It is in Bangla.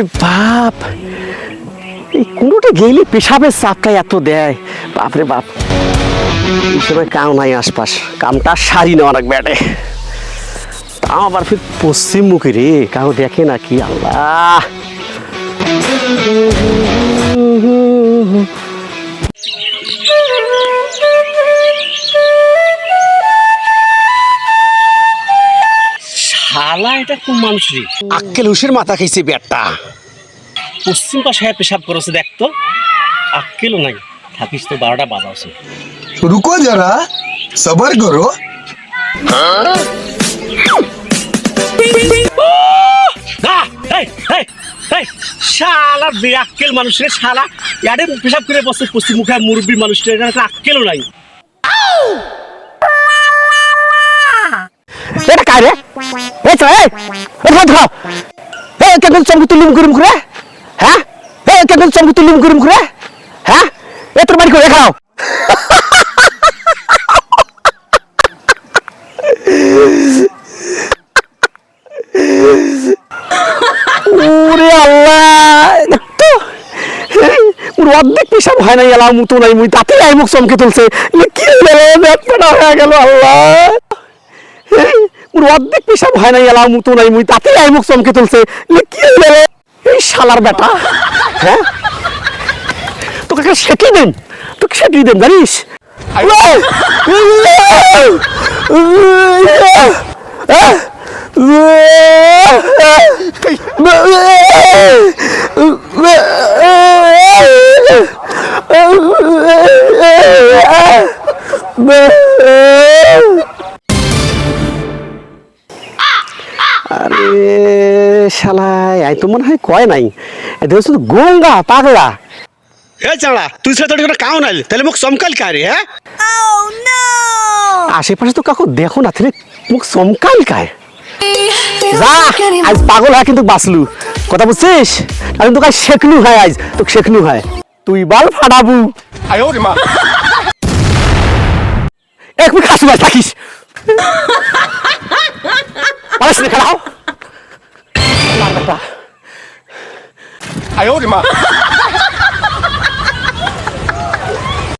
বাপরে বাপ! এই কোনোটা গেলে পেশাবের চাপটা এত দেয়। বাপরে বাপ। এই সময় কাম নাই আশপাশ। কামটা সারি নেওয়া রাখবে এটে তাও আবার ফির পশ্চিম মুখে রে, কাউ দেখে না কি আল্লাহ! শালা এটা কোন মানুষ রে? আক্কেল হুশের মাথা খাইছে ব্যাটটা পশ্চিম পাশে হ্যাঁ পেশাব করেছে দেখতো আক্কেলও নাই। থাকিস তো বারোটা বাজাওছে রুকো যারা সবার করো। শালা বেয়া মানুষ রে শালা। ইয়ারে পেশাব করে বসে পশ্চিম মুখে মুরব্বী মানুষের একটা আক্কেলও নাই। এটা কারে এই চল, এই। ধর ধর এই হ্যাঁ? এই কেন চমকু তুলি মুখে মুখে হ্যাঁ? এ তোর বাড়ি করে খাও। ওরে আল্লাহ। দেখতো মোর অর্ধেক পেশাব হয় না এলাম মতো নাই, মুই তাতে আই মুখ চমকে তুলছে। কি ব্যাপারটা হয়ে গেল আল্লাহ। মোর অর্ধেক পেশাব হয় নাই এলাম মতো নাই মুই তাতে আই মুখ চমকে তুলছে কি হলো এই শালার বেটা হ্যাঁ তোকে সেটি দেন তোকে সেটি দেন জানিস আরে শালায় তো মনে হয় কয় নাই। এদের শুধু গঙ্গা পাগলা। এ চাঁড়া তুই সেটা তোর কাউ নাই তাহলে মুখ চমকাল কারে হ্যাঁ? আশেপাশে তো কাকু দেখো না তাহলে মুখ চমকাল কায় যা আজ পাগল হয় কিন্তু বাঁচলু। কথা বুঝছিস? আমি তোকে শেখনু হয় আজ তো শেখনু হয়। তুই বাল ফাটাবু। আয় এক মিনিট খাসু থাকিস। 哎呦我的妈！